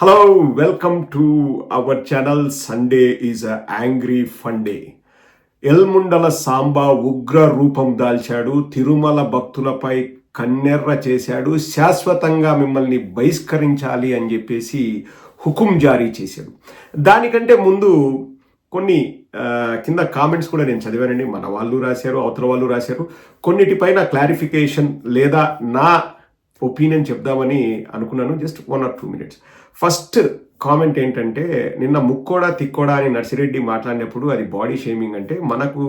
Hello welcome to our channel Sunday is a angry Funday Elmundala Samba ఉగ్ర రూపం దాల్చాడు తిరుమల భక్తులపై కన్నెర్ర చేశాడు శాశ్వతంగా మిమ్మల్ని బహిష్కరించాలి అని చెప్పేసి హుకుం జారీ చేశాడు. దానికంటే ముందు కొన్ని కింద కామెంట్స్ కూడా నేను చదివానండి. మన వాళ్ళు రాశారు అవతల వాళ్ళు రాశారు. కొన్నిటిపైన క్లారిఫికేషన్ లేదా నా ఒపీనియన్ చెప్దామని అనుకున్నాను. Just one or two minutes. First comment ఏంటంటే నిన్న ముక్కోడా తిక్కోడా అని నర్సిరెడ్డి మాట్లాడినప్పుడు అది బాడీ షేమింగ్ అంటే మనకు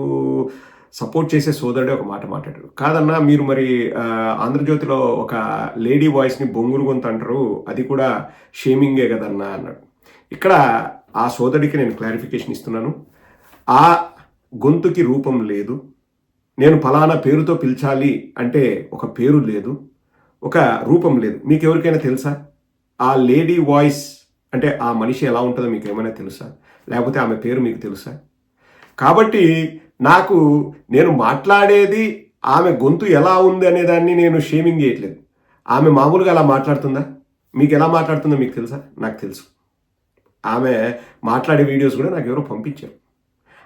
సపోర్ట్ చేసే సోదరుడే ఒక మాట మాట్లాడారు కాదన్నా మీరు మరి ఆంధ్రజ్యోతిలో ఒక లేడీ వాయిస్ని బొంగురు గొంతు అంటారు అది కూడా షేమింగే కదన్నా అన్నాడు. ఇక్కడ ఆ సోదరుడికి నేను క్లారిఫికేషన్ ఇస్తున్నాను. ఆ గొంతుకి రూపం లేదు. నేను ఫలానా పేరుతో పిలిచాలి అంటే ఒక పేరు లేదు. ఒక రూపం లేదు. మీకు ఎవరికైనా తెలుసా? ఆ లేడీ వాయిస్ అంటే ఆ మనిషి ఎలా ఉంటుందో మీకు ఏమైనా తెలుసా? లేకపోతే ఆమె పేరు మీకు తెలుసా? కాబట్టి నాకు నేను మాట్లాడేది ఆమె గొంతు ఎలా ఉంది అనే దాన్ని నేను షేమింగ్ చేయట్లేదు. ఆమె మామూలుగా అలా మాట్లాడుతుందా? మీకు ఎలా మాట్లాడుతుందో మీకు తెలుసా? నాకు తెలుసు. ఆమె మాట్లాడే వీడియోస్ కూడా నాకు ఎవరో పంపించారు.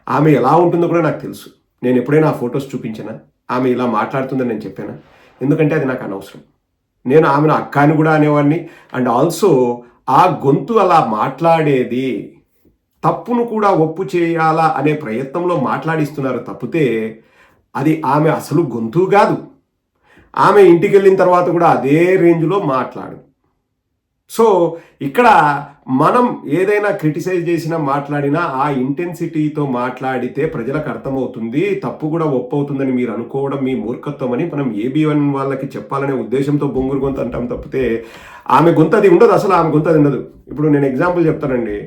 ఆమె ఎలా ఉంటుందో కూడా నాకు తెలుసు. నేను ఎప్పుడైనా ఆ ఫొటోస్ చూపించినా ఆమె ఇలా మాట్లాడుతుందని నేను చెప్పానా? ఎందుకంటే అది నాకు అనవసరం. నేను ఆమెను అక్క అని కూడా అనేవాడిని. అండ్ ఆల్సో ఆ గొంతు అలా మాట్లాడేది తప్పును కూడా ఒప్పు చేయాలా అనే ప్రయత్నంలో మాట్లాడిస్తున్నారు తప్పితే అది ఆమె అసలు గొంతు కాదు. ఆమె ఇంటికి వెళ్ళిన తర్వాత కూడా అదే రేంజ్లో మాట్లాడు సో ఇక్కడ మనం ఏదైనా క్రిటిసైజ్ చేసినా మాట్లాడినా ఆ ఇంటెన్సిటీతో మాట్లాడితే ప్రజలకు అర్థమవుతుంది తప్పు కూడా ఒప్పవుతుందని మీరు అనుకోవడం మీ మూర్ఖత్వం అని మనం ఏబిఎన్ వాళ్ళకి చెప్పాలనే ఉద్దేశంతో బొంగురు గొంతు అంటాం తప్పితే ఆమె గొంతు అది ఉండదు అసలు ఆమె గొంతు అది ఉండదు. ఇప్పుడు నేను ఎగ్జాంపుల్ చెప్తానండి.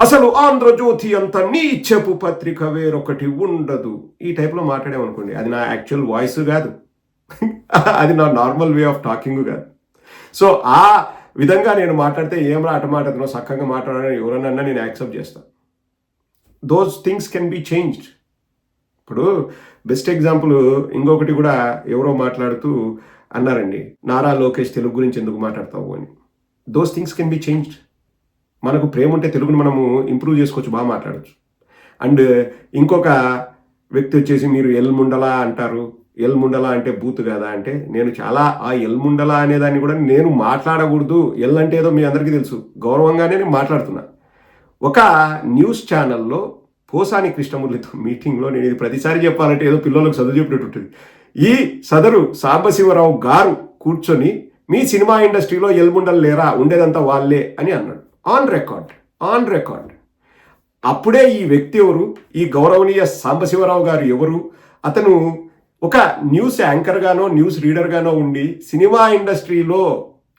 అసలు ఆంధ్రజ్యోతి అంత నీచపు పత్రిక వేరొకటి ఉండదు. ఈ టైప్లో మాట్లాడామనుకోండి అది నా యాక్చువల్ వాయిస్ కాదు. అది నా నార్మల్ వే ఆఫ్ టాకింగ్ కాదు. సో ఆ విధంగా నేను మాట్లాడితే ఏం అట మాట్లాడుతున్నావు చక్కగా మాట్లాడాలని ఎవరన్నా నేను యాక్సెప్ట్ చేస్తాను those things can be changed ఇప్పుడు బెస్ట్ ఎగ్జాంపుల్ ఇంకొకటి కూడా ఎవరో మాట్లాడుతూ అన్నారండి నారా లోకేష్ తెలుగు గురించి ఎందుకు మాట్లాడతావు? అని. Those things can be changed మనకు ప్రేమ ఉంటే తెలుగుని మనము ఇంప్రూవ్ చేసుకోవచ్చు బాగా మాట్లాడచ్చు. అండ్ ఇంకొక వ్యక్తి వచ్చేసి మీరు ఎల్ ముండలా అంటారు. ఎల్ముండలా అంటే బూత్ కదా అంటే నేను చాలా ఆ ఎల్ ముండలా అనే దాన్ని కూడా నేను మాట్లాడకూడదు. ఎల్ అంటే ఏదో మీ అందరికీ తెలుసు. గౌరవంగానే నేను మాట్లాడుతున్నా. ఒక న్యూస్ ఛానల్లో పోసాని కృష్ణమురళితో మీటింగ్లో నేను ఇది ప్రతిసారి చెప్పాలంటే ఏదో పిల్లలకు చదువు చెప్పినట్టుంటుంది ఈ సదరు సాంబశివరావు గారు కూర్చొని మీ సినిమా ఇండస్ట్రీలో ఎల్ముండలు లేరా? ఉండేదంతా వాళ్ళే అని అన్నాడు. On record. On record. అప్పుడే ఈ వ్యక్తి ఎవరు? ఈ గౌరవనీయ సాంబశివరావు గారు ఎవరు? అతను ఒక న్యూస్ యాంకర్గానో న్యూస్ రీడర్గానో ఉండి సినిమా ఇండస్ట్రీలో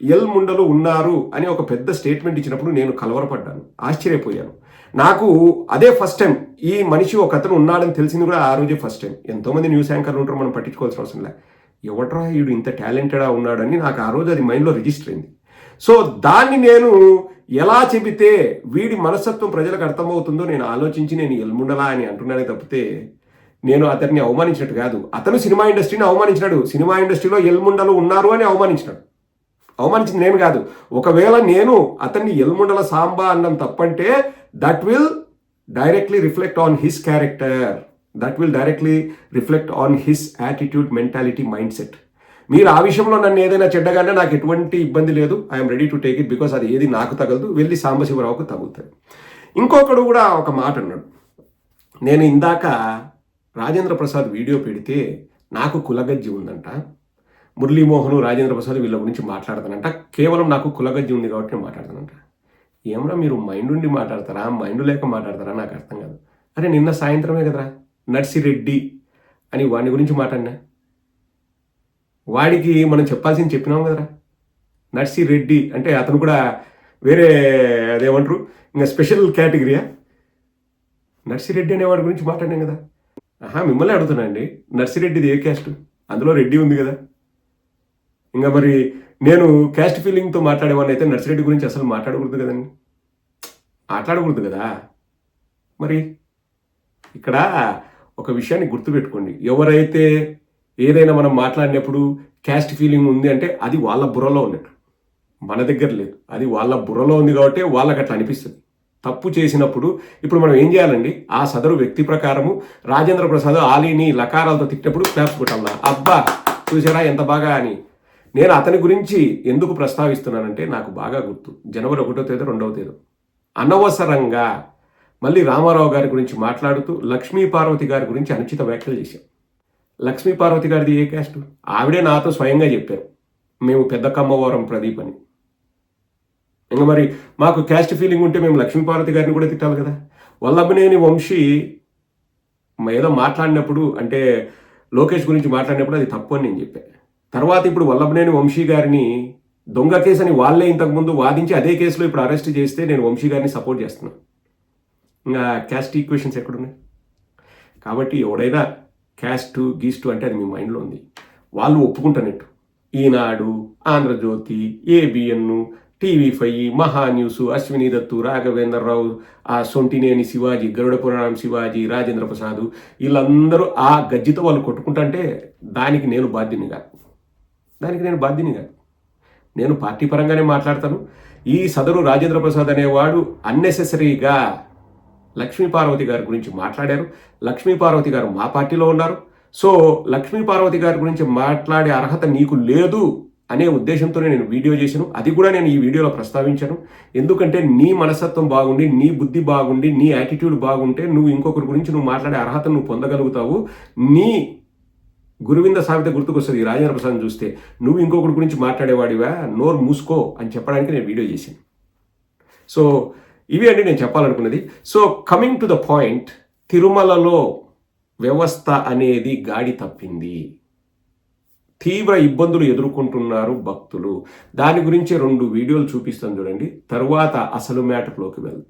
ఎల్ ముండలు ఉన్నారు అని ఒక పెద్ద స్టేట్మెంట్ ఇచ్చినప్పుడు నేను కలవరపడ్డాను ఆశ్చర్యపోయాను. నాకు అదే ఫస్ట్ టైం ఈ మనిషి ఒక అతను ఉన్నాడని తెలిసింది కూడా ఆ రోజే ఫస్ట్ టైం. ఎంతోమంది న్యూస్ యాంకర్లు ఉంటారు మనం పట్టించుకోవాల్సిన అవసరం లే. ఎవట్రా వీడు ఇంత టాలెంటెడా ఉన్నాడని నాకు ఆ రోజు అది మైండ్లో రిజిస్టర్ అయింది. సో దాన్ని నేను ఎలా చెబితే వీడి మనస్తత్వం ప్రజలకు అర్థమవుతుందో నేను ఆలోచించి నేను ఎల్ముండలా అని అంటున్నానే తప్పితే నేను అతన్ని అవమానించినట్టు కాదు. అతను సినిమా ఇండస్ట్రీని అవమానించినాడు. సినిమా ఇండస్ట్రీలో ఎల్ముండలు ఉన్నారు అని అవమానించినాడు. అవమానించింది నేను కాదు. ఒకవేళ నేను అతన్ని ఎల్ముండల సాంబా అన్నం తప్పంటే that will directly reflect on his character that will directly reflect on his attitude mentality mindset మీరు ఆ విషయంలో నన్ను ఏదైనా చెడ్డగానే నాకు ఎటువంటి ఇబ్బంది లేదు. I'm ready to take it because అది ఏది నాకు తగలదు. వెళ్ళి సాంబశివరావుకు తగులుతుంది ఇంకొకడు కూడా ఒక మాట అన్నాడు. నేను ఇందాక రాజేంద్ర ప్రసాద్ వీడియో పెడితే నాకు కులగజ్జి ఉందంట. మురళీమోహన్ రాజేంద్ర ప్రసాద్ వీళ్ళ గురించి మాట్లాడతానంట. కేవలం నాకు కులగజ్జి ఉంది కాబట్టి నేను మాట్లాడతానంట. ఏమరా మీరు మైండ్ ఉండి మాట్లాడతారా? మైండ్ లేక మాట్లాడతారా? నాకు అర్థం కాదు. అరే నిన్న సాయంత్రమే కదరా? నర్సిరెడ్డి అని వాడి గురించి మాట్లాడినా? వాడికి మనం చెప్పాల్సింది చెప్పినాం కదరా? నర్సిరెడ్డి అంటే అతను కూడా వేరే అదేమంటారు? ఇంకా స్పెషల్ కేటగిరీయా? నర్సిరెడ్డి అనేవాడి గురించి మాట్లాడినాం కదా. ఆహా మిమ్మల్ని అడుగుతున్నా అండి. నర్సిరెడ్డిది ఏ క్యాస్ట్? అందులో రెడ్డి ఉంది కదా. ఇంకా మరి నేను క్యాస్ట్ ఫీలింగ్తో మాట్లాడేవాడిని అయితే నర్సిరెడ్డి గురించి అసలు మాట్లాడకూడదు కదండి. మాట్లాడకూడదు కదా. మరి ఇక్కడ ఒక విషయాన్ని గుర్తుపెట్టుకోండి. ఎవరైతే ఏదైనా మనం మాట్లాడినప్పుడు క్యాస్ట్ ఫీలింగ్ ఉంది అంటే అది వాళ్ళ బుర్రలో ఉన్నట్టు. మన దగ్గర లేదు. అది వాళ్ళ బుర్రలో ఉంది కాబట్టి వాళ్ళకి అట్లా అనిపిస్తుంది. తప్పు చేసినప్పుడు ఇప్పుడు మనం ఏం చేయాలండి? ఆ సదరు వ్యక్తి ప్రకారము రాజేంద్ర ప్రసాద్ ఆలీని లకారాలతో తిట్టినప్పుడు క్లాప్స్ కొట్టాలా అబ్బా! చూసారా ఎంత బాగా అని. నేను అతని గురించి ఎందుకు ప్రస్తావిస్తున్నానంటే నాకు బాగా గుర్తు. జనవరి ఒకటో తేదీ రెండవ తేదీ. అనవసరంగా మళ్ళీ రామారావు గారి గురించి మాట్లాడుతూ లక్ష్మీ పార్వతి గారి గురించి అనుచిత వ్యాఖ్యలు చేశాం. లక్ష్మీ పార్వతి గారిది ఏ క్యాస్ట్? ఆవిడే నాతో స్వయంగా చెప్పారు. మేము పెద్ద కమ్మవరం ప్రదీప్ అని. ఇంకా మరి మాకు క్యాస్ట్ ఫీలింగ్ ఉంటే మేము లక్ష్మీపార్వతి గారిని కూడా తిట్టాలి కదా. వల్లభనేని వంశీ ఏదో మాట్లాడినప్పుడు అంటే లోకేష్ గురించి మాట్లాడినప్పుడు అది తప్పు అని నేను చెప్పాను తర్వాత ఇప్పుడు వల్లభనేని వంశీ గారిని దొంగ కేసు అని వాళ్ళే ఇంతకుముందు వాదించి అదే కేసులో ఇప్పుడు అరెస్ట్ చేస్తే నేను వంశీ గారిని సపోర్ట్ చేస్తున్నాను ఇంకా క్యాస్ట్ ఈక్వేషన్స్ ఎక్కడున్నాయి? కాబట్టి ఎవడైనా క్యాస్ట్ గీస్టు అంటే అది మీ మైండ్లో ఉంది. వాళ్ళు ఒప్పుకుంటున్నట్టు Eenadu Andhrajyothy ABN TV five Maha news Ashwini Dutt Raghavendra Rao ఆ సొంటినేని శివాజీ గరుడ పురాణం శివాజీ రాజేంద్ర ప్రసాద్ వీళ్ళందరూ ఆ గజ్జితో వాళ్ళు కొట్టుకుంటుంటే దానికి నేను బాధ్యుని కాదు. దానికి నేను బాధ్యుని కాదు. నేను పార్టీ పరంగానే మాట్లాడతాను. ఈ సదరు రాజేంద్ర ప్రసాద్ అనేవాడు అన్నెసెసరీగా లక్ష్మీపార్వతి గారి గురించి మాట్లాడారు. లక్ష్మీపార్వతి గారు మా పార్టీలో ఉన్నారు. సో లక్ష్మీపార్వతి గారి గురించి మాట్లాడే అర్హత నీకు లేదు. అనే ఉద్దేశంతోనే నేను వీడియో చేశాను. అది కూడా నేను ఈ వీడియోలో ప్రస్తావించాను. ఎందుకంటే నీ మనస్తత్వం బాగుండి నీ బుద్ధి బాగుండి నీ యాటిట్యూడ్ బాగుంటే నువ్వు ఇంకొకరి గురించి నువ్వు మాట్లాడే అర్హత నువ్వు పొందగలుగుతావు. నీ గురువింద సావిత గుర్తుకొస్తుంది ఈ రాజేంద్ర ప్రసాద్ చూస్తే. నువ్వు ఇంకొకటి గురించి మాట్లాడేవాడివా? నోరు మూసుకో అని చెప్పడానికి నేను వీడియో చేశాను. సో ఇవి అండి నేను చెప్పాలనుకున్నది. So coming to the point తిరుమలలో వ్యవస్థ అనేది గాడి తప్పింది. తీవ్ర ఇబ్బందులు ఎదుర్కొంటున్నారు భక్తులు. దాని గురించి రెండు వీడియోలు చూపిస్తాను చూడండి. తరువాత అసలు మ్యాటర్లోకి వెళ్దాం.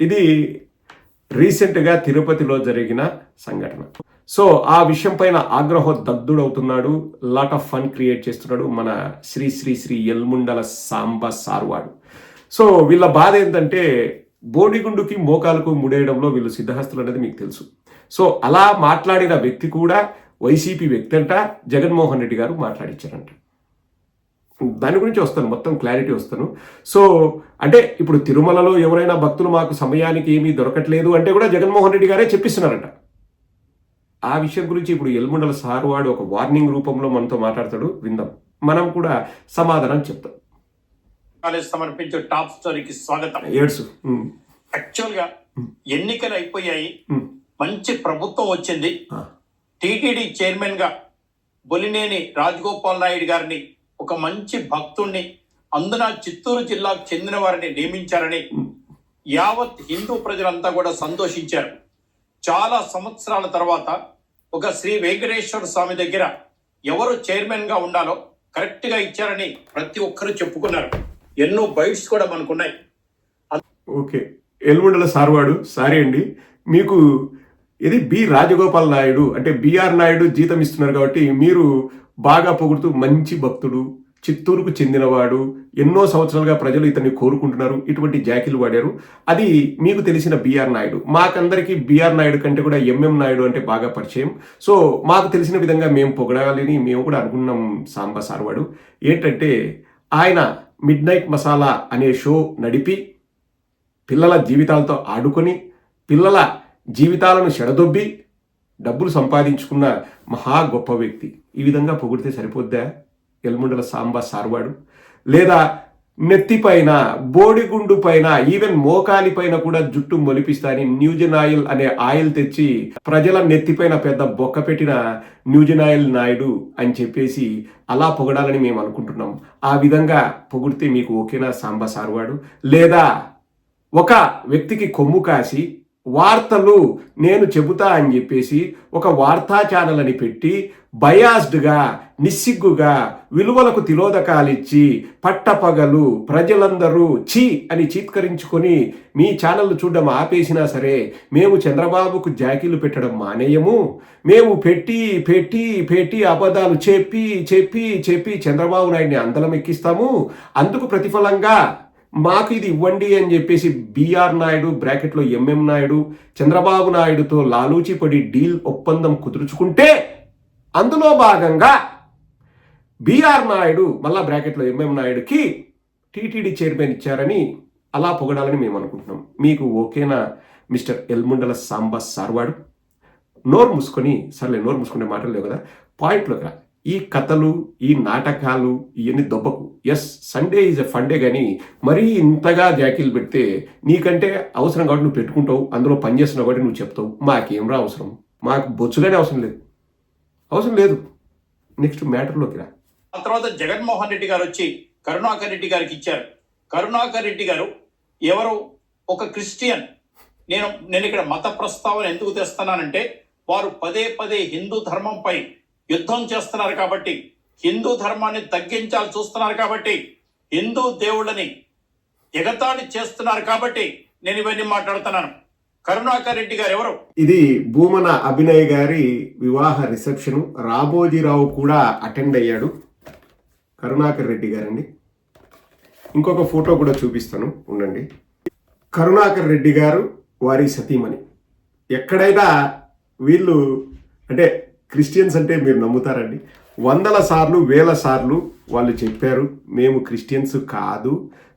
ఇది రీసెంట్గా తిరుపతిలో జరిగిన సంఘటన. సో ఆ విషయం పైన ఆగ్రహ దగ్ధుడవుతున్నాడు లాట్ ఆఫ్ ఫన్ క్రియేట్ చేస్తున్నాడు మన శ్రీ శ్రీ శ్రీ ఎల్ముండల సాంబ సార్వాడు. సో వీళ్ళ బాధ ఏంటంటే బోడిగుండుకి మోకాలకు ముడేయడంలో వీళ్ళు సిద్ధహస్తులు అనేది మీకు తెలుసు. సో అలా మాట్లాడిన వ్యక్తి కూడా వైసీపీ వ్యక్తి అంట జగన్మోహన్ రెడ్డి గారు మాట్లాడించారంట దాని గురించి వస్తాను మొత్తం క్లారిటీ వస్తాను. సో అంటే ఇప్పుడు తిరుమలలో ఎవరైనా భక్తులు మాకు సమయానికి ఏమీ దొరకట్లేదు అంటే కూడా జగన్మోహన్ రెడ్డి గారే చెప్పిస్తున్నారంట. ఆ విషయం గురించి ఇప్పుడు ఎల్ముండల సార్ వాడు ఒక వార్నింగ్ రూపంలో మనతో మాట్లాడతాడు విందాం. మనం కూడా సమాధానం చెప్తాం. కాలేజ్ సమర్పించే టాప్ స్టోరీకి స్వాగతం. ఏడ్సు. యాక్చువల్గా ఎన్నికలు అయిపోయాయి. మంచి ప్రభుత్వం వచ్చింది. టీటీడీ చైర్మన్గా బొలినేని రాజగోపాల్ నాయుడు గారిని ఒక మంచి భక్తుణ్ణి అందున చిత్తూరు జిల్లాకు చెందిన వారిని నియమించారని యావత్ హిందూ ప్రజలంతా కూడా సంతోషించారు. చాలా సంవత్సరాల తర్వాత ఒక శ్రీ వెంకటేశ్వర స్వామి దగ్గర ఎవరు చైర్మన్గా ఉండాలో కరెక్ట్గా ఇచ్చారని ప్రతి ఒక్కరూ చెప్పుకున్నారు. ఎన్నో బైట్స్ కూడా మనకున్నాయి. ఓకే. ఎల్ముండల సార్వాడు సారీ అండి. మీకు ఇది బి రాజగోపాల్ నాయుడు అంటే బిఆర్ నాయుడు జీతం ఇస్తున్నారు కాబట్టి మీరు బాగా పొగుడుతూ మంచి భక్తుడు చిత్తూరుకు చెందినవాడు ఎన్నో సంవత్సరాలుగా ప్రజలు ఇతన్ని కోరుకుంటున్నారు. ఇటువంటి జాకీలు వాడారు. అది మీకు తెలిసిన బిఆర్ నాయుడు. మాకందరికీ బిఆర్ నాయుడు కంటే కూడా ఎంఎం నాయుడు అంటే బాగా పరిచయం. సో మాకు తెలిసిన విధంగా మేము పొగడాలని మేము కూడా అనుకున్నాం సాంబా సార్వాడు ఏంటంటే ఆయన మిడ్ నైట్ మసాలా అనే షో నడిపి పిల్లల జీవితాలతో ఆడుకొని పిల్లల జీవితాలను చెడదొబ్బి డబ్బులు సంపాదించుకున్న మహా గొప్ప వ్యక్తి. ఈ విధంగా పొగిడితే సరిపోద్దా? ఎల్ముండల సాంబా సార్వాడు. లేదా నెత్తిపైన బోడిగుండు పైన ఈవెన్ మోకాలి పైన కూడా జుట్టు మొలిపిస్తాని న్యూజన్ ఆయిల్ అనే ఆయిల్ తెచ్చి ప్రజల నెత్తిపైన పెద్ద బొక్క పెట్టిన న్యూజన్ ఆయిల్ నాయుడు అని చెప్పేసి అలా పొగడాలని మేము అనుకుంటున్నాం. ఆ విధంగా పొగిడితే మీకు ఓకేనా సాంబా సార్వాడు? లేదా ఒక వ్యక్తికి కొమ్ము కాసి వార్తలు నేను చెబుతా అని చెప్పేసి ఒక వార్తా ఛానల్ అని పెట్టి బయాస్డ్గా నిస్సిగ్గుగా విలువలకు తిలోదకాలిచ్చి పట్టపగలు ప్రజలందరూ ఛీ అని చీత్కరించుకొని మీ ఛానల్ చూడడం ఆపేసినా సరే మేము చంద్రబాబుకు జాకీలు పెట్టడం మానేయము. మేము పెట్టి పెట్టి పెట్టి అబద్ధాలు చెప్పి చెప్పి చెప్పి చంద్రబాబు నాయుడిని అందలం ఎక్కిస్తాము. అందుకు ప్రతిఫలంగా మాకు ఇది ఇవ్వండి అని చెప్పేసి బీఆర్ నాయుడు బ్రాకెట్లో ఎంఎం నాయుడు చంద్రబాబు నాయుడుతో లాలూచిపడి డీల్ ఒప్పందం కుదుర్చుకుంటే అందులో భాగంగా బీఆర్ నాయుడు మళ్ళా బ్రాకెట్లో ఎంఎం నాయుడుకి టీటీడీ చైర్మన్ ఇచ్చారని అలా పొగడాలని మేము అనుకుంటున్నాం. మీకు ఓకేనా మిస్టర్ ఎల్ముండల సాంబా సార్వాడు? నోరు మూసుకొని సర్లే నోరు మూసుకునే మాటలు లేవు కదా పాయింట్లోకి రా. ఈ కథలు ఈ నాటకాలు ఇవన్నీ దొబ్బకు. Yes Sunday is a Funday కానీ మరీ ఇంతగా జాకీలు పెడితే నీకంటే అవసరం కాబట్టి నువ్వు పెట్టుకుంటావు అందులో పని కాబట్టి నువ్వు చెప్తావు. మాకేం రా అవసరం? మాకు బొచ్చుగానే అవసరం లేదు. అవసరం లేదు. నెక్స్ట్ మ్యాటర్లోకి రా. ఆ తర్వాత జగన్మోహన్ రెడ్డి గారు వచ్చి కరుణాకర్ రెడ్డి గారికి ఇచ్చారు. కరుణాకర్ రెడ్డి గారు ఎవరు? ఒక క్రిస్టియన్. నేను నేను ఇక్కడ మత ప్రస్తావన ఎందుకు తెస్తున్నానంటే వారు పదే పదే హిందూ ధర్మంపై యుద్ధం చేస్తున్నారు కాబట్టి హిందూ ధర్మాన్ని తగ్గించాలి చూస్తున్నారు కాబట్టి హిందూ దేవుళ్ళని ఎగతాళి చేస్తున్నారు కాబట్టి నేను ఇవన్నీ మాట్లాడుతున్నాను. కరుణాకర్ రెడ్డి గారు ఎవరు? ఇది భూమన అభినయ్ గారి వివాహ రిసెప్షన్. రాబోజీరావు కూడా అటెండ్ అయ్యాడు. కరుణాకర్ రెడ్డి గారండి. ఇంకొక ఫోటో కూడా చూపిస్తాను. ఉండండి. కరుణాకర్ రెడ్డి గారు వారి సతీమణి. ఎక్కడైనా వీళ్ళు అంటే క్రిస్టియన్స్ అంటే మీరు నమ్ముతారండి. వందల సార్లు వేల సార్లు వాళ్ళు చెప్పారు మేము క్రిస్టియన్స్ కాదు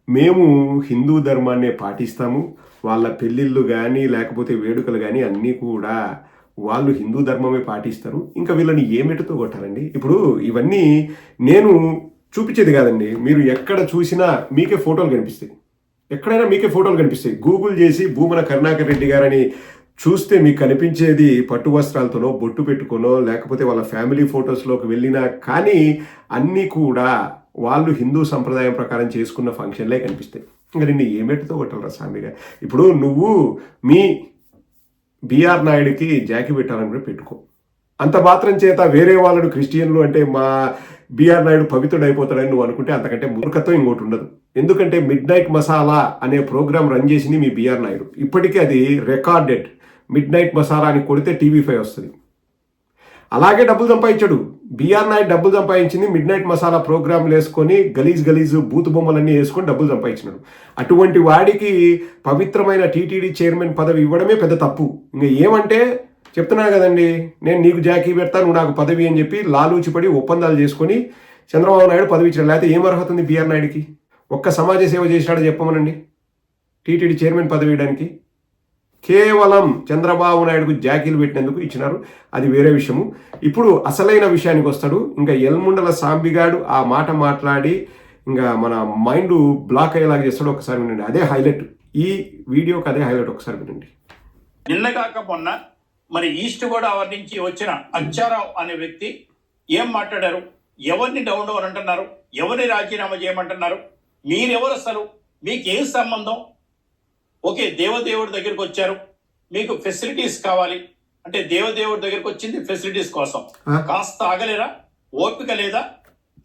మేము హిందూ ధర్మాన్నే పాటిస్తాము. వాళ్ళ పెళ్ళిళ్ళు కానీ లేకపోతే వేడుకలు కానీ అన్నీ కూడా వాళ్ళు హిందూ ధర్మమే పాటిస్తారు. ఇంకా వీళ్ళని ఏమిటితో కొట్టారండి ఇప్పుడు ఇవన్నీ నేను చూపించేది కాదండి. మీరు ఎక్కడ చూసినా మీకే ఫోటోలు కనిపిస్తాయి. ఎక్కడైనా మీకే ఫోటోలు కనిపిస్తాయి. గూగుల్ చేసి భూమన కరుణాకర్ రెడ్డి గారని చూస్తే మీకు కనిపించేది పట్టు వస్త్రాలతోనో బొట్టు పెట్టుకోనో లేకపోతే వాళ్ళ ఫ్యామిలీ ఫొటోస్లోకి వెళ్ళినా కానీ అన్నీ కూడా వాళ్ళు హిందూ సంప్రదాయం ప్రకారం చేసుకున్న ఫంక్షన్లే కనిపిస్తాయి. ఇంకా నిన్ను ఏమెట్టుతో కొట్టాలరా స్వామిగా ఇప్పుడు నువ్వు మీ బీఆర్ నాయుడికి జాకి పెట్టాలని కూడా పెట్టుకో. అంత మాత్రం చేత వేరే వాళ్ళను క్రిస్టియన్లు అంటే మా బీఆర్ నాయుడు పవిత్రుడు అయిపోతాడని నువ్వు అనుకుంటే అంతకంటే మూర్ఖత్వం ఇంకోటి ఉండదు. ఎందుకంటే మిడ్ నైట్ మసాలా అనే ప్రోగ్రాం రన్ చేసింది మీ బీఆర్ నాయుడు. ఇప్పటికీ అది రికార్డెడ్. మిడ్ నైట్ మసాలా అని కొడితే టీవీ ఫైవ్ వస్తుంది. అలాగే డబ్బులు సంపాదించాడు. బీఆర్ నాయుడు డబ్బులు సంపాదించింది మిడ్ నైట్ మసాలా ప్రోగ్రాంలు వేసుకొని గలీజ్ గలీజ్ బూతు బొమ్మలన్నీ వేసుకొని డబ్బులు సంపాదించినాడు. అటువంటి వాడికి పవిత్రమైన టీటీడీ చైర్మన్ పదవి ఇవ్వడమే పెద్ద తప్పు. ఇంకా ఏమంటే చెప్తున్నా కదండి నేను నీకు జాకీ పెడతా నువ్వు నాకు పదవి అని చెప్పి లాలూచిపడి ఒప్పందాలు చేసుకొని చంద్రబాబు నాయుడు పదవి ఇచ్చాడు. లేకపోతే ఏం అర్హత ఉంది బీఆర్ నాయుడికి? ఒక్క సమాజ సేవ చేసినాడో చెప్పమనండి. టీటీడీ చైర్మన్ పదవి ఇవ్వడానికి. కేవలం చంద్రబాబు నాయుడుకు జాకీలు పెట్టినందుకు ఇచ్చినారు. అది వేరే విషయము. ఇప్పుడు అసలైన విషయానికి వస్తాడు. ఇంకా ఎల్ముండల సాంబిగాడు ఆ మాట మాట్లాడి ఇంకా మన మైండ్ బ్లాక్ అయ్యేలాగా చేస్తాడు. ఒకసారి వినండి. అదే హైలైట్. ఈ వీడియోకి అదే హైలైట్. ఒకసారి వినండి. నిన్న కాక మొన్న మరి ఈస్ట్ గోదావరి నుంచి వచ్చిన అచ్చారావు అనే వ్యక్తి ఏం మాట్లాడారు? ఎవరిని డౌన్ డౌన్ అంటున్నారు? ఎవరిని రాజీనామా చేయమంటున్నారు? మీరెవరు అసలు? ఏం సంబంధం? ఓకే దేవదేవుడి దగ్గరికి వచ్చారు. మీకు ఫెసిలిటీస్ కావాలి. అంటే దేవదేవుడి దగ్గరికి వచ్చింది ఫెసిలిటీస్ కోసం? కాస్త ఆగలేరా? ఓపిక లేదా?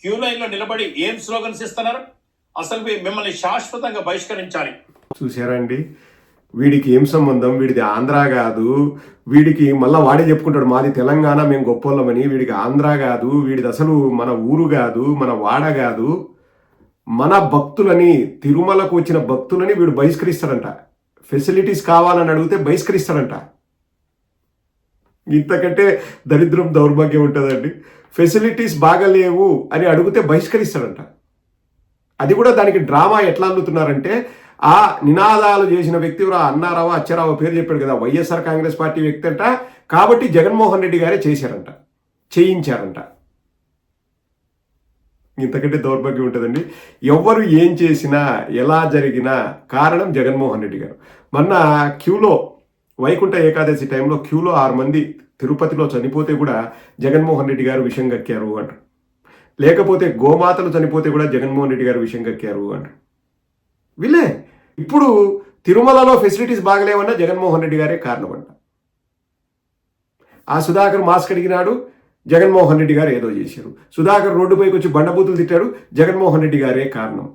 క్యూ లైన్లో నిలబడి ఏం స్లోగన్స్ ఇస్తున్నారు? అసలు మీ- మిమ్మల్ని శాశ్వతంగా బహిష్కరించాలి. చూసారా అండి వీడికి ఏం సంబంధం? వీడిది ఆంధ్ర కాదు. వీడికి మళ్ళా వాడే చెప్పుకుంటాడు మాది తెలంగాణ మేము గొప్పోళ్ళమని. వీడికి ఆంధ్ర కాదు. వీడిది అసలు మన ఊరు కాదు మన వాడ కాదు. మన భక్తులని తిరుమలకు వచ్చిన భక్తులని వీడు బహిష్కరిస్తాడంట. ఫెసిలిటీస్ కావాలని అడిగితే బహిష్కరిస్తాడంట. ఇంతకంటే దరిద్రం దౌర్భాగ్యం ఉంటుందండి. ఫెసిలిటీస్ బాగలేవు అని అడిగితే బహిష్కరిస్తాడంట. అది కూడా దానికి డ్రామా ఎట్లా అందుతున్నారంటే ఆ నినాదాలు చేసిన వ్యక్తి ఎవరు? ఆ అన్నారావు అచ్చారావు పేరు చెప్పాడు కదా వైఎస్ఆర్ కాంగ్రెస్ పార్టీ వ్యక్తి అంట. కాబట్టి జగన్మోహన్ రెడ్డి గారే చేశారంట. చేయించారంట. ఇంతకంటే దౌర్భాగ్యం ఉంటుందండి. ఎవరు ఏం చేసినా ఎలా జరిగినా కారణం జగన్మోహన్ రెడ్డి గారు. మొన్న క్యూలో వైకుంఠ ఏకాదశి టైంలో క్యూలో ఆరు మంది తిరుపతిలో చనిపోతే కూడా జగన్మోహన్ రెడ్డి గారు విషయం కక్కారు అంటారు. లేకపోతే గోమాతలు చనిపోతే కూడా జగన్మోహన్ రెడ్డి గారు విషయం కక్కారు అంటారు. వీళ్ళే ఇప్పుడు తిరుమలలో ఫెసిలిటీస్ బాగలేవన్నా జగన్మోహన్ రెడ్డి గారే కారణం అంట. ఆ సుధాకర్ మాస్క్ అడిగినాడు జగన్మోహన్ రెడ్డి గారు ఏదో చేశారు. సుధాకర్ రోడ్డుపైకి వచ్చి బండబూతులు తిట్టారు జగన్మోహన్ రెడ్డి గారే కారణం.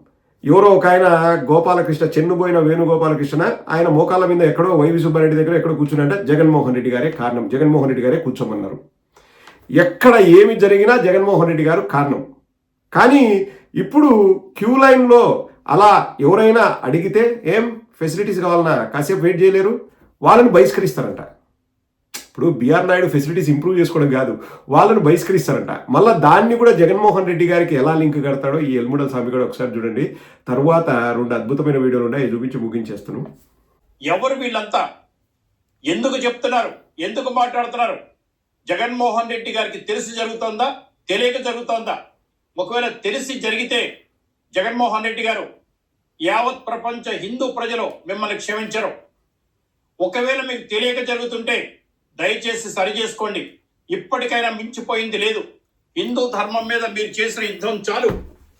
ఎవరో ఒక ఆయన గోపాలకృష్ణ చెన్నుబోయిన వేణుగోపాలకృష్ణ ఆయన మోకాళ్ళ మీద ఎక్కడో వైవి సుబ్బారెడ్డి దగ్గర ఎక్కడో కూర్చున్నట్ట జగన్మోహన్ రెడ్డి గారే కారణం. జగన్మోహన్ రెడ్డి గారే కూర్చోమన్నారు. ఎక్కడ ఏమి జరిగినా జగన్మోహన్ రెడ్డి గారు కారణం. కానీ ఇప్పుడు క్యూ లైన్లో అలా ఎవరైనా అడిగితే ఏం? ఫెసిలిటీస్ కావాలన్నా కాసేపు వెయిట్ చేయలేరు? వాళ్ళని బహిష్కరిస్తారంట. ఇప్పుడు బీఆర్ నాయుడు ఫెసిలిటీస్ ఇంప్రూవ్ చేసుకోవడం కాదు వాళ్ళను బహిష్కరిస్తారంట. మళ్ళీ దాన్ని కూడా జగన్మోహన్ రెడ్డి గారికి ఎలా లింక్ కడతాడో ఈ ఎల్ముడల స్వామి కూడా ఒకసారి చూడండి. తర్వాత రెండు అద్భుతమైన వీడియోలు ఉన్నాయి చూపించి ముగించేస్తాను ఎవరు వీళ్ళంతా? ఎందుకు చెప్తున్నారు? ఎందుకు మాట్లాడుతున్నారు? జగన్మోహన్ రెడ్డి గారికి తెలిసి జరుగుతోందా? తెలియక జరుగుతోందా? ఒకవేళ తెలిసి జరిగితే జగన్మోహన్ రెడ్డి గారు యావత్ ప్రపంచ హిందూ ప్రజలు మిమ్మల్ని క్షమించరు. ఒకవేళ మీకు తెలియక జరుగుతుంటే దయచేసి సరి చేసుకోండి. ఇప్పటికైనా మించిపోయింది లేదు. హిందూ ధర్మం మీద మీరు చేసిన యుద్ధం చాలు.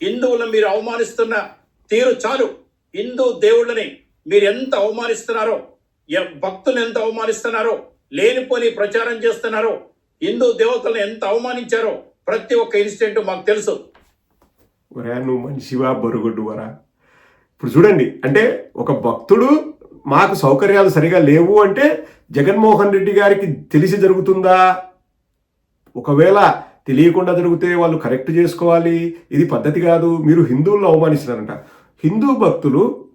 హిందువులను మీరు అవమానిస్తున్న తీరు చాలు. హిందూ దేవుళ్ళని మీరు ఎంత అవమానిస్తున్నారో ఎ- ఎంత అవమానిస్తున్నారో లేనిపోని ప్రచారం చేస్తున్నారో హిందూ దేవతలను ఎంత అవమానించారో ప్రతి ఒక్క ఇన్సిడెంట్ మాకు తెలుసు. నువ్వు మనిషివా బొరుగుడ్డువరా? ఇప్పుడు చూడండి అంటే ఒక భక్తుడు మాకు సౌకర్యాలు సరిగా లేవు అంటే జగన్మోహన్ రెడ్డి గారికి తెలిసి జరుగుతుందా? ఒకవేళ తెలియకుండా జరిగితే వాళ్ళు కరెక్ట్ చేసుకోవాలి. ఇది పద్ధతి కాదు. మీరు హిందువులను అవమానిస్తున్నారంట. హిందూ భక్తులు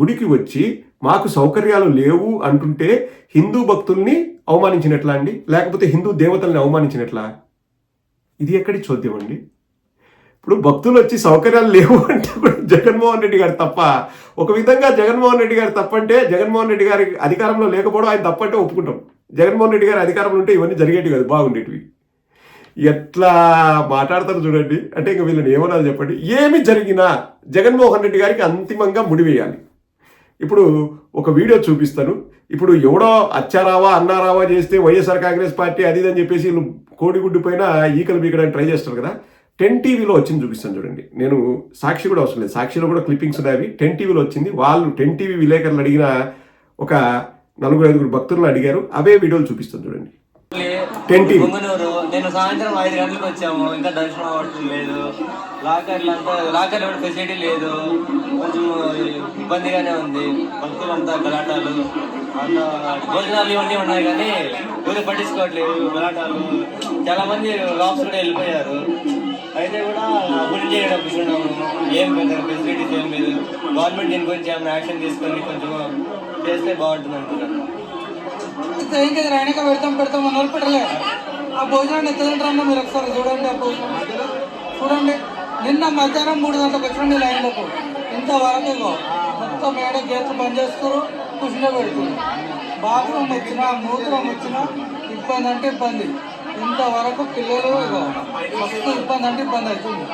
గుడికి వచ్చి మాకు సౌకర్యాలు లేవు అంటుంటే హిందూ భక్తుల్ని అవమానించినట్లా అండి? లేకపోతే హిందూ దేవతల్ని అవమానించినట్లా? ఇది ఎక్కడి చోద్యం అండి? ఇప్పుడు భక్తులు వచ్చి సౌకర్యాలు లేవు అంటే కూడా జగన్మోహన్ రెడ్డి గారు తప్ప ఒక విధంగా జగన్మోహన్ రెడ్డి గారు తప్పంటే జగన్మోహన్ రెడ్డి గారి అధికారంలో లేకపోవడం ఆయన తప్పంటే ఒప్పుకుంటాం. జగన్మోహన్ రెడ్డి గారి అధికారంలో ఉంటే ఇవన్నీ జరిగేటివి కాదు బాగుండేటివి. ఎట్లా మాట్లాడతారు చూడండి. అంటే ఇంకా వీళ్ళని ఏమన్నా చెప్పండి. ఏమి జరిగినా జగన్మోహన్ రెడ్డి గారికి అంతిమంగా ముడివేయాలి. ఇప్పుడు ఒక వీడియో చూపిస్తాను. ఇప్పుడు ఎవడో అచ్చారావా అన్నారావా చేస్తే వైఎస్ఆర్ కాంగ్రెస్ పార్టీ అది అని చెప్పేసి వీళ్ళు కోడిగుడ్డు పైన ఈకలు బీకడానికి ట్రై చేస్తారు కదా. టెన్ టీవీలో వచ్చింది చూపిస్తాను చూడండి. నేను సాక్షి కూడా అవసరం లేదు. సాక్షిలో కూడా క్లిప్పింగ్స్ ఉన్నాయి టెన్ టీవీలో వచ్చింది. వాళ్ళు టెన్ టీవీ విలేకరులు అడిగిన ఒక నలుగురు ఐదుగురు భక్తులను అడిగారు. అవే వీడియోలు చూపిస్తాను చూడండి. Ten TV. నేను సాయంత్రం ఐదు గంటలకు వచ్చాము. ఇంకా దర్శనం అవ్వటం లేదు. లాకర్లు అంతా లాకర్ ఫెసిలిటీ లేదు. కొంచెం ఇబ్బందిగానే ఉంది. భక్తులంతా గలాటాలు అంత భోజనాలు ఇవన్నీ ఉన్నాయి కానీ ఊరు పట్టించుకోవట్లేదు. గలాటాలు. చాలా మంది లాప్స్ కూడా వెళ్ళిపోయారు. అయితే కూడా గుడి చేయడం కూర్చున్నాము ఏం లేదు ఫెసిలిటీస్ ఏం లేదు గవర్నమెంట్ దీని గురించి ఏమైనా యాక్షన్ తీసుకొని కొంచెం చేస్తే బాగుంటుంది అనుకుంటున్నాను ఏం కదా రాయనక పెడతాం పెడతాం మన వాళ్ళు పెట్టలే ఆ భోజనాన్ని ఎత్తదంటారన్న మీరు ఒకసారి చూడండి ఆ భోజనం. చూడండి నిన్న మధ్యాహ్నం మూడు గంటలకు వచ్చినండి లైన్లకు ఇంతవరకు ఇగో మొత్తం మేడ గేట్లు బంద్ చేస్తారు కుషిలో పెడుతున్నారు. బాత్రూమ్ వచ్చినా మూత్రం వచ్చినా ఇబ్బంది అంటే ఇబ్బంది. ఇంతవరకు పిల్లలు ఇగో మస్తు ఇబ్బంది అంటే ఇబ్బంది అవుతుంది.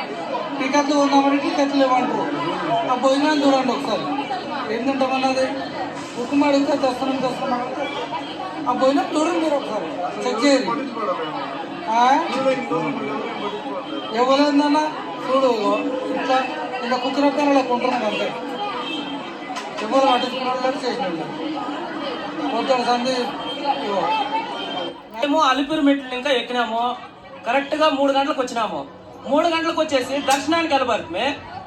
టికెట్లు ఉన్నామని టికెట్లు ఇవ్వంటారు ఆ భోజనాలు చూడండి ఒకసారి. ఏం తింటామన్నది? ఉప్మా అడిగితే తెస్తున్నాం తెస్తున్నాం ఆ భోజనం చూడండి మీరు ఒకసారి. చెక్ చేయండి. ఆ? చూడు ఇట్లా ఇలా కూర్చున్న అలా కొంటున్నాం అంతే. ఎవరు పట్టించుకున్న వాళ్ళు చేసిన పొద్దున సంధి ఇగో మేము అలిపిరి మెట్లు ఇంకా ఎక్కినాము. కరెక్ట్గా మూడు గంటలకు వచ్చినాము. మూడు గంటలకు వచ్చేసి దర్శనానికి వెళ్ళబడుతుంది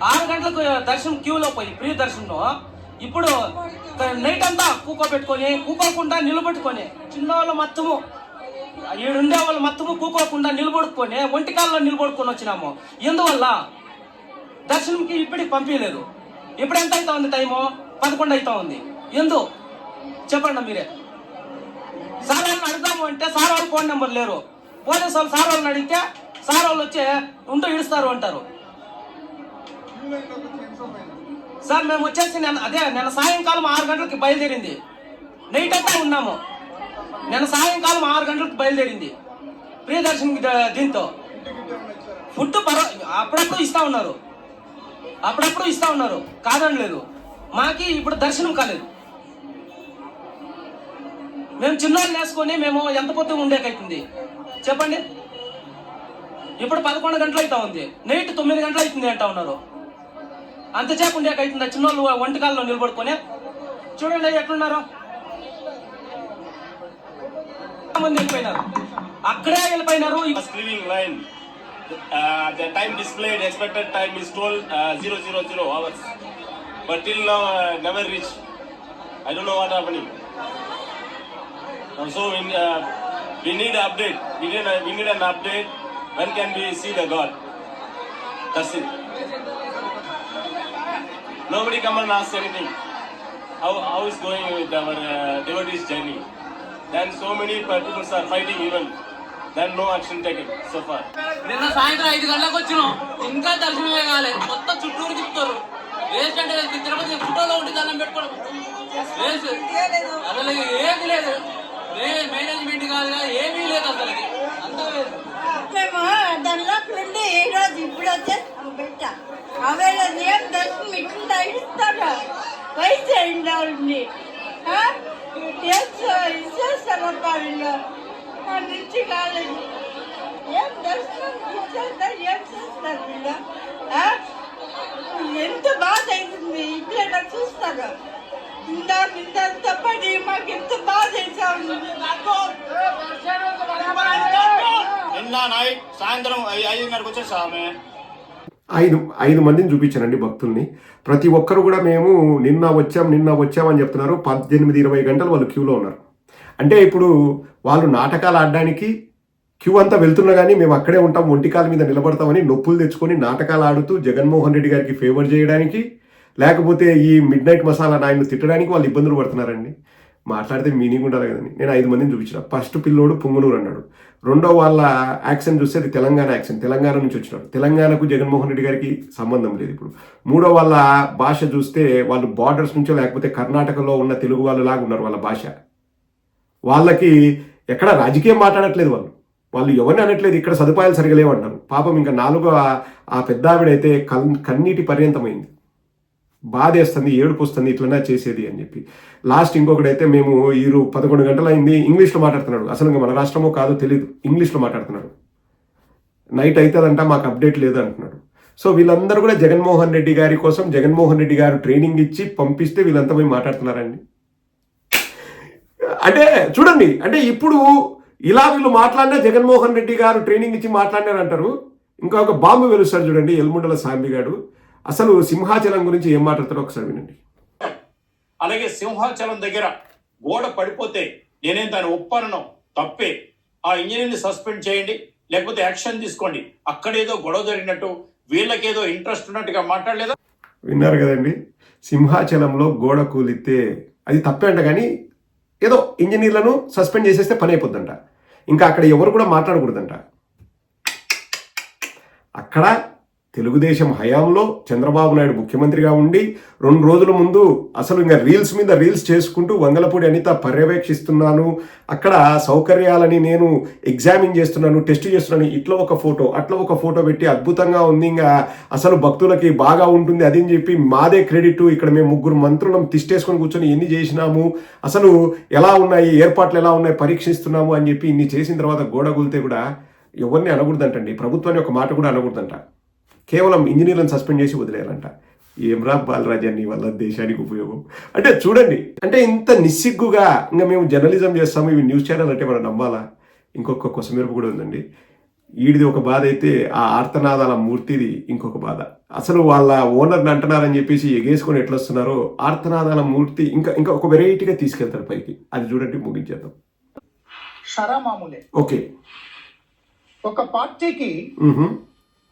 ఆరు గంటలకు దర్శనం క్యూలో పోయి ప్రీ దర్శనంలో. ఇప్పుడు నైట్ అంతా కూకో పెట్టుకొని కూకోకుండా నిలబెట్టుకొని చిన్నవాళ్ళు మొత్తము ఈడుండే వాళ్ళు మొత్తము కూకోకుండా నిలబడుకొని ఒంటికాల్లో నిలబడుకొని వచ్చినాము. ఎందువల్ల? దర్శనంకి ఇప్పటికి పంపించలేదు. ఇప్పుడు ఎంత అవుతా ఉంది టైము? పదకొండు అవుతా ఉంది. ఎందు? చెప్పండి మీరే. సార్ వాళ్ళని అడుగుదాము అంటే సార్ వాళ్ళు ఫోన్ నెంబర్ లేరు. పోలీసు వాళ్ళు సార్ వాళ్ళని అడిగితే సార్ వాళ్ళు వచ్చి ఉంటూ ఇడుస్తారు అంటారు. సార్ మేము వచ్చేసి నేను అదే నేను సాయంకాలం ఆరు గంటలకి బయలుదేరింది. నైట్ అంతా ఉన్నాము. నేను సాయంకాలం ఆరు గంటలకు బయలుదేరింది. ప్రియదర్శన్ దీంతో. ఫుడ్ పర్వ అప్పుడప్పుడు ఇస్తా ఉన్నారు. అప్పుడప్పుడు ఇస్తా ఉన్నారు. కాదని లేదు మాకి ఇప్పుడు దర్శనం కాలేదు. మేము చిన్నోళ్ళు వేసుకొని మేము ఎంత పొద్దు ఉండేకైతుంది? చెప్పండి. ఇప్పుడు పదకొండు గంటలు అవుతా ఉంది. నైట్ తొమ్మిది గంటలు అవుతుంది అంటా ఉన్నారు. అంతసేపు ఉండేకైతుందా చిన్నోళ్ళు వంటకాల్లో నిలబడుకొని? చూడండి ఎట్లున్నారు. మంది వెళ్ళిపోయినారు. అక్కడే వెళ్ళిపోయినారు. Screening line Uh, the time displayed, expected time is told uh, 000 hours. But till now, uh, never reached. I don't know what happening. And so we, uh, we need an update. We need, a, we need an update. When can we see the God? That's it. Nobody come and ask anything. How, how is going with our uh, devotees journey? Then so many people are fighting even. Then no action taken so far. నిన్న సాయంత్రం ఐదు గంటలకు వచ్చినాం ఇంకా దర్శనమే కాలేదు మొత్తం చుట్టూరు తిప్పుతారు వేస్ట్ అంటే తిరుపతి ఫోటోలో ఉండి దండం పెట్టుకోవడం వేస్ట్ అసలు ఏది లేదు మేనేజ్మెంట్ కాదుగా ఏమీ లేదు అసలు అంతా లేదు. మేము దానిలో నుండి ఈ రోజు ఇప్పుడు వచ్చేసి బిడ్డ. ఆవేళ ఏం దర్శనం ఇట్లా ఇస్తారా వయసు అయింది ఉండి ఇచ్చేస్తారప్ప వీళ్ళు? మా నుంచి కాలేదు. ఏం దర్శనం ఇచ్చేస్తా ఏం చేస్తారు వీళ్ళు? ఎంత బాధ అవుతుంది ఇట్లా చూస్తారు ఇంత పడి మాకు నిన్న నైట్ సాయంత్రం ఐదున్నరకు వచ్చేసా ఆమె? ఐదు ఐదు మందిని చూపించానండి భక్తుల్ని. ప్రతి ఒక్కరు కూడా మేము నిన్న వచ్చాం నిన్న వచ్చాం అని చెప్తున్నారు. పద్దెనిమిది ఇరవై గంటలు వాళ్ళు క్యూలో ఉన్నారు. అంటే ఇప్పుడు వాళ్ళు నాటకాలు ఆడడానికి క్యూ అంతా వెళ్తున్నా కానీ మేము అక్కడే ఉంటాం ఒంటికాల మీద నిలబడతామని నొప్పులు తెచ్చుకొని నాటకాలు ఆడుతూ జగన్మోహన్ రెడ్డి గారికి ఫేవర్ చేయడానికి లేకపోతే ఈ మిడ్ నైట్ మసాలా నాయన్ని తిట్టడానికి వాళ్ళు ఇబ్బందులు పడుతున్నారండి. మాట్లాడితే మీనింగ్ ఉండాలి కదండి. నేను ఐదు మందిని చూపించిన. ఫస్ట్ పిల్లోడు పొంగునూరు అన్నాడు. రెండో వాళ్ళ యాక్షన్ చూస్తే అది తెలంగాణ యాక్షన్ తెలంగాణ నుంచి వచ్చినాడు. తెలంగాణకు జగన్మోహన్ రెడ్డి గారికి సంబంధం లేదు ఇప్పుడు. మూడో వాళ్ళ భాష చూస్తే వాళ్ళు బార్డర్స్ నుంచో లేకపోతే కర్ణాటకలో ఉన్న తెలుగు వాళ్ళు లాగా ఉన్నారు వాళ్ళ భాష. వాళ్ళకి ఎక్కడ రాజకీయం మాట్లాడట్లేదు వాళ్ళు. వాళ్ళు ఎవరిని అనట్లేదు. ఇక్కడ సదుపాయాలు సరిగా లేవంటారు పాపం ఇంకా నాలుగో ఆ- ఆ పెద్ద ఆవిడైతే కన్ కన్నీటి పర్యంతమైంది. బాధేస్తుంది ఏడుపు వస్తుంది ఇట్లనే చేసేది అని చెప్పి. లాస్ట్ ఇంకొకడైతే మేము ఈరు పదకొండు గంటలు అయింది ఇంగ్లీష్లో మాట్లాడుతున్నాడు. అసలు ఇంకా మన రాష్ట్రమో కాదో తెలియదు ఇంగ్లీష్లో మాట్లాడుతున్నాడు. నైట్ అవుతుందంట మాకు అప్డేట్ లేదు అంటున్నాడు. సో వీళ్ళందరూ కూడా జగన్మోహన్ రెడ్డి గారి కోసం జగన్మోహన్ రెడ్డి గారు ట్రైనింగ్ ఇచ్చి పంపిస్తే వీళ్ళంతా పోయి మాట్లాడుతున్నారండి. అంటే చూడండి అంటే ఇప్పుడు ఇలా వీళ్ళు మాట్లాడినా జగన్మోహన్ రెడ్డి గారు ట్రైనింగ్ ఇచ్చి మాట్లాడినారంటారు. అంటారు ఒక బాంబు వెలుస్తారు చూడండి ఎల్ముండల సాంబిగాడు. అసలు సింహాచలం గురించి ఏం మాట్లాడతారో ఒకసారి వినండి. అలాగే సింహాచలం దగ్గర గోడ పడిపోతే నేనేం దాన్ని ఒప్పనను? తప్పే. ఆ ఇంజనీర్ని సస్పెండ్ చేయండి లేకపోతే యాక్షన్ తీసుకోండి. అక్కడేదో గొడవ జరిగినట్టు వీళ్ళకేదో ఇంట్రెస్ట్ ఉన్నట్టుగా మాట్లాడలేదా? విన్నారు కదండి. సింహాచలంలో గోడ కూలితే అది తప్పే అంట కానీ ఏదో ఇంజనీర్లను సస్పెండ్ చేసేస్తే పని అయిపోద్దంట. ఇంకా అక్కడ ఎవరు కూడా మాట్లాడకూడదంట. అక్కడ తెలుగుదేశం హయాంలో చంద్రబాబు నాయుడు ముఖ్యమంత్రిగా ఉండి రెండు రోజుల ముందు అసలు ఇంకా రీల్స్ మీద రీల్స్ చేసుకుంటూ వంగలపూడి అనిత పర్యవేక్షిస్తున్నాను. అక్కడ సౌకర్యాలని నేను ఎగ్జామిన్ చేస్తున్నాను టెస్ట్ చేస్తున్నాను. ఇట్లా ఒక ఫోటో అట్లా ఒక ఫోటో పెట్టి అద్భుతంగా ఉంది. ఇంకా అసలు భక్తులకి బాగా ఉంటుంది అది అని చెప్పి మాదే క్రెడిట్. ఇక్కడ మేము ముగ్గురు మంత్రులం తిష్టేసుకొని కూర్చొని ఎన్ని చేసినాము అసలు ఎలా ఉన్నాయి ఏర్పాట్లు ఎలా ఉన్నాయి పరీక్షిస్తున్నాము అని చెప్పి ఇన్ని చేసిన తర్వాత గోడ కూలితే కూడా ఎవరిని అనకూడదంటండి. ప్రభుత్వాన్ని ఒక మాట కూడా అనకూడదంట. కేవలం ఇంజనీర్లను సస్పెండ్ చేసి వదిలేయాలంట. ఏమ్రా బాలరాజా నీ వల్ల దేశానికి ఉపయోగం? అంటే చూడండి అంటే ఇంత నిస్సిగ్గుగా ఇంకా మేము జర్నలిజం చేస్తాము ఇవి న్యూస్ ఛానల్ అంటే మనం నమ్మాలా? ఇంకొక కొసమెరుపు కూడా ఉందండి. ఈడిది ఒక బాధ అయితే ఆ ఆర్తనాదాల మూర్తిది ఇంకొక బాధ. అసలు వాళ్ళ ఓనర్ని అంటున్నారని చెప్పేసి ఎగేసుకొని ఎట్లా వస్తున్నారో ఆర్తనాదాల మూర్తి ఇంకా ఇంకా ఒక వెరైటీగా తీసుకెళ్తారు పైకి. అది చూడండి ముగించేద్దాం. ఓకే. ఒక పార్టీకి.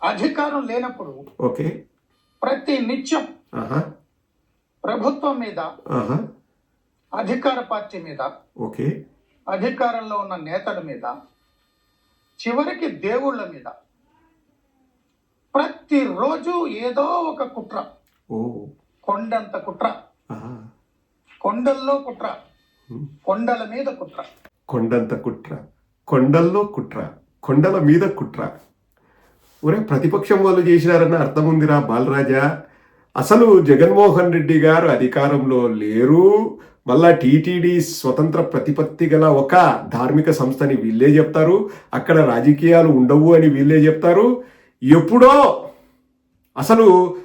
అధికారం లేనప్పుడు ఓకే. ప్రతి నిత్యం ప్రభుత్వం మీద అధికార పార్టీ మీద ఓకే. అధికారంలో ఉన్న నేతల మీద చివరికి దేవుళ్ళ మీద. ప్రతిరోజు ఏదో ఒక కుట్ర. కొండంత కుట్ర. కొండల్లో కుట్ర. కొండల మీద కుట్ర. కొండంత కుట్ర. కొండల్లో కుట్ర. కొండల మీద కుట్ర. ఒరే ప్రతిపక్షం వాళ్ళు చేసినారన్న అర్థం ఉందిరా బాలరాజా. అసలు జగన్మోహన్ రెడ్డి గారు అధికారంలో లేరు. మళ్ళా టీటీడీ స్వతంత్ర ప్రతిపత్తి గల ఒక ధార్మిక సంస్థని వీళ్ళే చెప్తారు. అక్కడ రాజకీయాలు ఉండవు అని వీళ్ళే చెప్తారు. ఎప్పుడో అసలు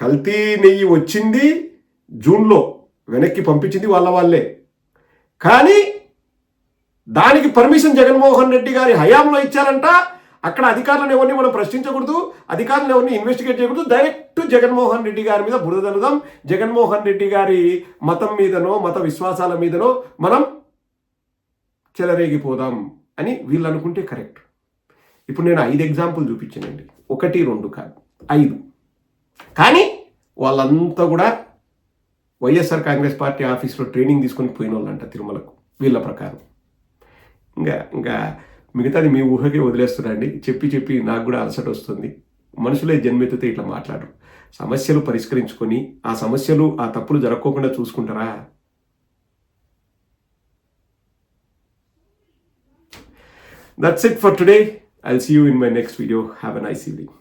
కల్తీ నెయ్యి వచ్చింది జూన్లో వెనక్కి పంపించింది వాళ్ళ వాళ్ళే. కానీ దానికి పర్మిషన్ జగన్మోహన్ రెడ్డి గారి హయాంలో ఇచ్చారంట. అక్కడ అధికారులను ఎవరిని మనం ప్రశ్నించకూడదు అధికారులను ఎవరిని ఇన్వెస్టిగేట్ చేయకూడదు. డైరెక్ట్ జగన్మోహన్ రెడ్డి గారి మీద బురద జగన్మోహన్ రెడ్డి గారి మతం మీదనో మత విశ్వాసాల మీదనో మనం చెలరేగిపోదాం అని వీళ్ళు అనుకుంటే కరెక్ట్ ఇప్పుడు నేను ఐదు ఎగ్జాంపుల్ చూపించానండి. ఒకటి రెండు కాదు ఐదు. కానీ వాళ్ళంతా కూడా వైఎస్ఆర్ కాంగ్రెస్ పార్టీ ఆఫీస్లో ట్రైనింగ్ తీసుకొని పోయిన వాళ్ళంట తిరుమలకు వీళ్ళ ప్రకారం. ఇంకా ఇంకా మిగతాది మీ ఊహకే వదిలేస్తున్నాండి చెప్పి చెప్పి నాకు కూడా అలసట వస్తుంది. మనుషులే జన్మెత్తితే ఇట్లా మాట్లాడరు. సమస్యలు పరిష్కరించుకొని ఆ సమస్యలు ఆ తప్పులు జరగకోకుండా చూసుకుంటారా? That's it for today I'll see you in my next video have a nice evening